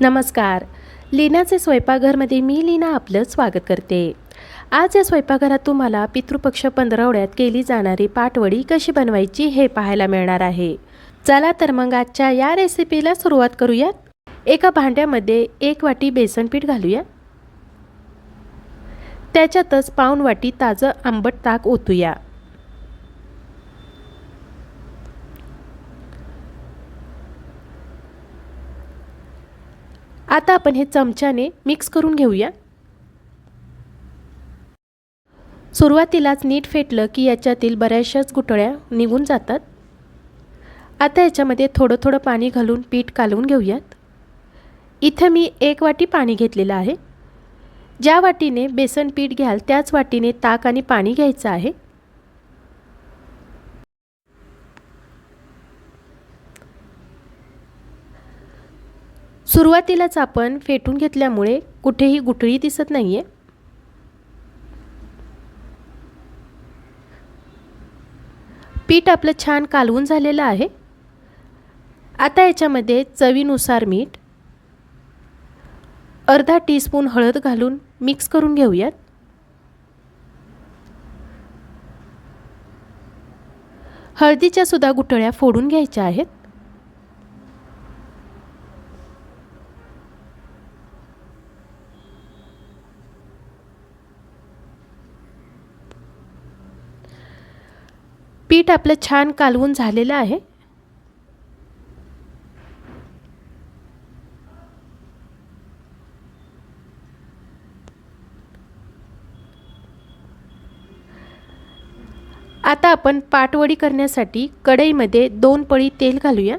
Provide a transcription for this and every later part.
नमस्कार. लीनाचे स्वयंपाकघरमध्ये मी लीना आपलं स्वागत करते. आज या स्वयंपाकघरात तुम्हाला पितृपक्ष पंधरवड्यात केली जाणारी पाटवडी कशी बनवायची हे पाहायला मिळणार आहे. चला तर मग आजच्या या रेसिपीला सुरुवात करूयात. एका भांड्यामध्ये एक वाटी बेसन पीठ घालूया. त्याच्यातच पाऊण वाटी ताजं आंबट ताक ओतूया. आता आपण हे चमच्याने मिक्स करून घेऊया. सुरुवातीलाच नीट फेटलं की याच्यातील बऱ्याचशाच गुठळ्या निघून जातात. आता याच्यामध्ये थोडं थोडं पाणी घालून पीठ कालवून घेऊयात. इथं मी एक वाटी पाणी घेतलेलं आहे. ज्या वाटीने बेसन पीठ घ्याल त्याच वाटीने ताक आणि पाणी घ्यायचं आहे. सुरुवातीलाच आपण फेटून घेतल्यामुळे कुठेही गुठळी दिसत नाही आहे पीठ आपलं छान कालवून झालेलं आहे. आता याच्यामध्ये चवीनुसार मीठ अर्धा टीस्पून हळद घालून मिक्स करून घेऊयात. हळदीच्या सुद्धा गुठळ्या फोडून घ्यायच्या आहेत. पीठ आपलं छान कालवून झालेलं आहे. आता आपण पाटवडी करण्यासाठी कढईमध्ये दोन पळी तेल घालूया.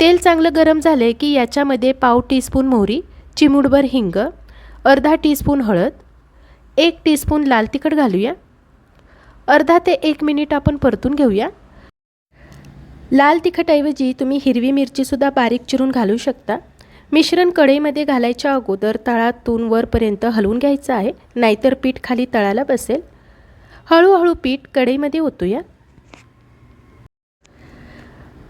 तेल चांगलं गरम झालं की याच्यामध्ये पाव टीस्पून मोहरी चिमुडभर हिंग अर्धा टीस्पून हळद एक टीस्पून लाल तिखट घालूया. अर्धा ते एक मिनिट आपण परतून घेऊया. लाल तिखटऐवजी तुम्ही हिरवी मिरचीसुद्धा बारीक चिरून घालू शकता. मिश्रण कढईमध्ये घालायच्या अगोदर तळातून वरपर्यंत हलवून घ्यायचं आहे नाहीतर पीठ खाली तळाला बसेल. हळूहळू पीठ कढईमध्ये ओतूया.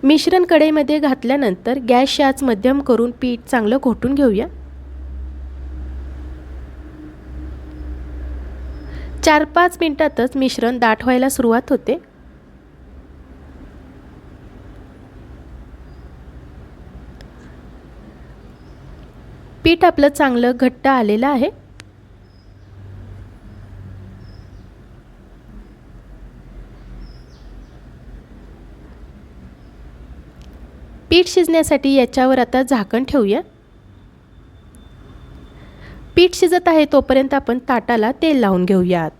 मिश्रण कढईमध्ये घातल्यानंतर गॅस याच मध्यम करून पीठ चांगलं घोटून घेऊया. चार पाच मिनटातच मिश्रण दाट व्हायला सुरुवात होते. पीठ आपलं चांगलं घट्ट आलेलं आहे. पीठ शिजण्यासाठी याच्यावर आता झाकण ठेवूया. पीठ शिजत आहे तोपर्यंत आपण ताटाला तेल लावून घेऊयात.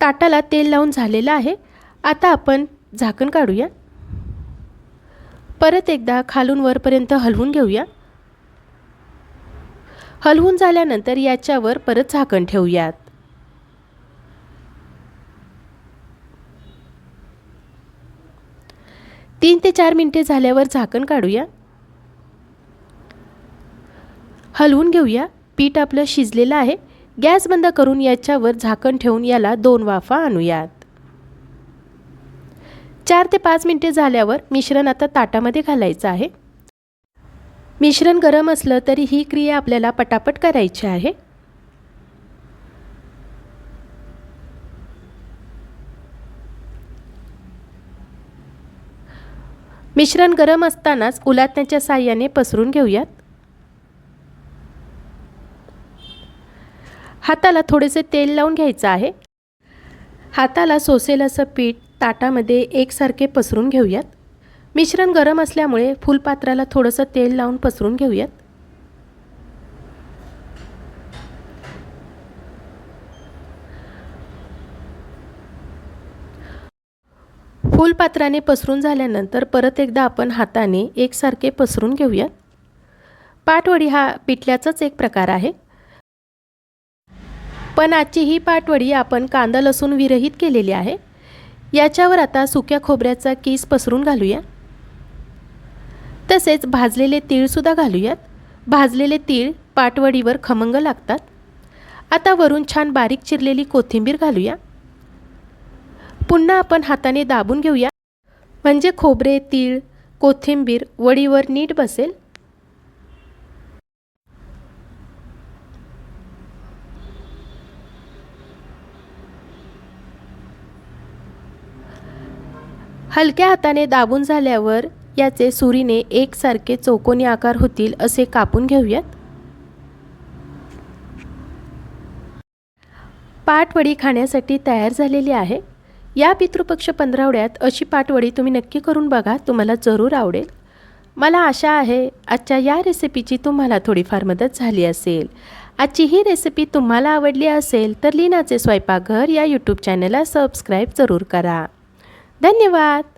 ताटाला तेल लावून झालेलं आहे. आता आपण झाकण काढूया. परत एकदा खालून वरपर्यंत हलवून घेऊया. हलवून झाल्यानंतर याच्यावर परत झाकण ठेवूयात. तीन ते चार मिनटे झाल्यावर झाकण काढूया. हलवून घेऊया. पीठ आपलं शिजलेलं आहे. गॅस बंद करून याच्यावर झाकण ठेवून याला दोन वाफा आणूयात. चार ते पाच मिनटे झाल्यावर मिश्रण आता ताटामध्ये घालायचं आहे. मिश्रण गरम असलं तरी ही क्रिया आपल्याला पटापट करायची आहे. मिश्रण गरम असतानाच उलाटण्याच्या साह्याने पसरून घेऊयात. हाताला थोडेसे तेल लावून घ्यायचं आहे. हाताला सोसेल असं पीठ ताटामध्ये एकसारखे पसरून घेऊयात. मिश्रण गरम असल्यामुळे फुलपात्राला थोडंसं तेल लावून पसरून घेऊयात. फुलपात्राने पसरून झाल्यानंतर परत एकदा आपण हाताने एकसारखे पसरून घेऊयात. पाटवडी हा पिठल्याचाच एक प्रकार आहे. पण आजची ही पाटवडी आपण कांदा लसूण विरहित केलेली आहे. याच्यावर आता सुक्या खोबऱ्याचा केस पसरून घालूया. तसेच भाजलेले तीळसुद्धा घालूयात. भाजलेले तीळ पाटवडीवर खमंग लागतात. आता वरून छान बारीक चिरलेली कोथिंबीर घालूया. पुन्हा आपण हाताने दाबून घेऊया. म्हणजे खोबरे तीळ कोथिंबीर वडीवर नीट बसेल. हलक्या हाताने दाबून झाल्यावर याचे सुरीने एकसारखे चौकोनी आकार होतील असे कापून घेऊयात. पाटवडी खाण्यासाठी तयार झालेली आहे. या पितृपक्ष पंधरावड्यात अशी पाटवडी तुम्ही नक्की करून बघा तुम्हाला जरूर आवडेल. मला आशा आहे आजच्या या रेसिपीची तुम्हाला थोडीफार मदत झाली असेल. आजची ही रेसिपी तुम्हाला आवडली असेल तर लीनाचे स्वयंपाकघर या यूट्यूब चॅनलला सबस्क्राईब जरूर करा. धन्यवाद!